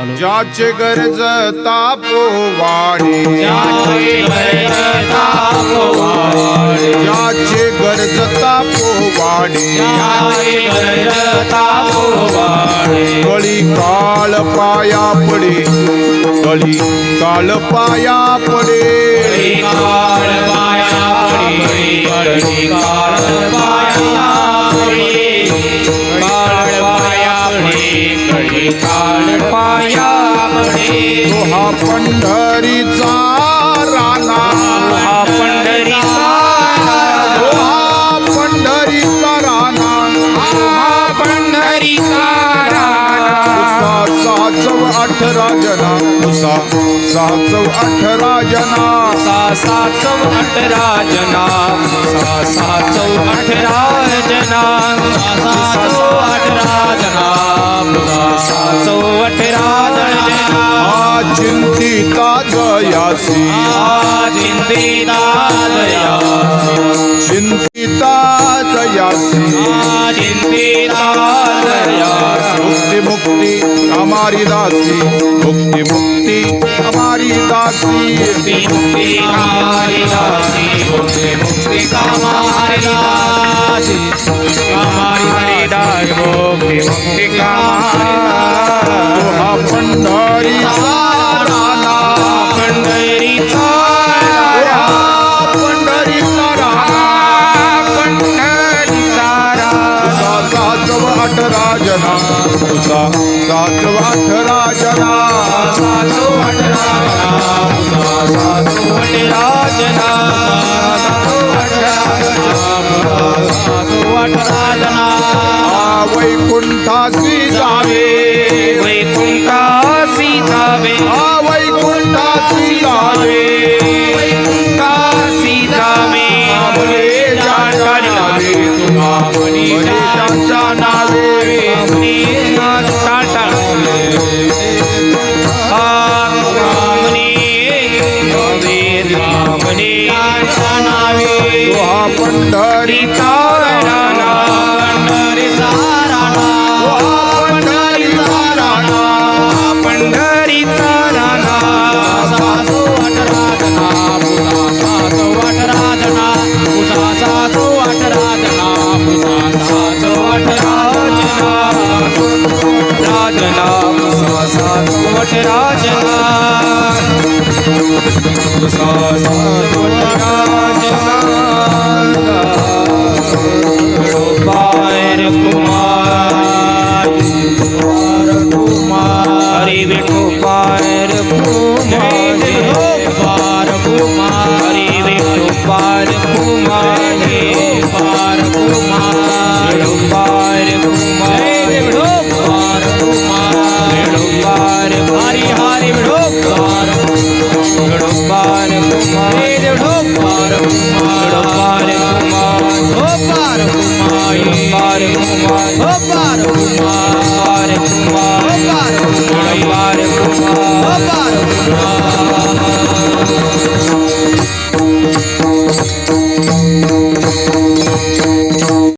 ज्याचे गरज तापो वाढे ज्याचे गरज तापो वाढे. कळी काळ पाया पडे कळी काळ पाया पडे कळी पाया पडे. सात सौ अठरा जना सा सात सौ अठरा जना सा सात सौ अठरा जना सा सौ अठरा जना सा सौ अठरा जना चिंतिता जयासी आ चिंतिता दया चिंतिता जयासी चिंतिता दया मुक्ती मुक्ती हमारी दासी मुक्ती मुक्ती हमारी दासी। मुक्ति मुक्ति हमारी दासी मुक्ति मुक्ति हमारी दासी। हमारी दास मुक्ति मुक्ति हमारी तो पंढरीचा राणा पंढरीचा राणा अठरा जना साचव अठरा सासू अठरा जना जना वैकुंठासी जावे। वैकुंठासी जावे। वैकुंठासी जावे वैकुंठासी जावे ज्याच्या नावे तुला ज्याच्या पंढरीचा राणा. तो हा पंढरीचा राणा. पंढरीचा राणा. सासो अठरा जना पुसा सासो अठरा जना पुसा सासो अठरा जना पुसा सासो अठरा जना राजना पुसा सासो पुसा जना Oh!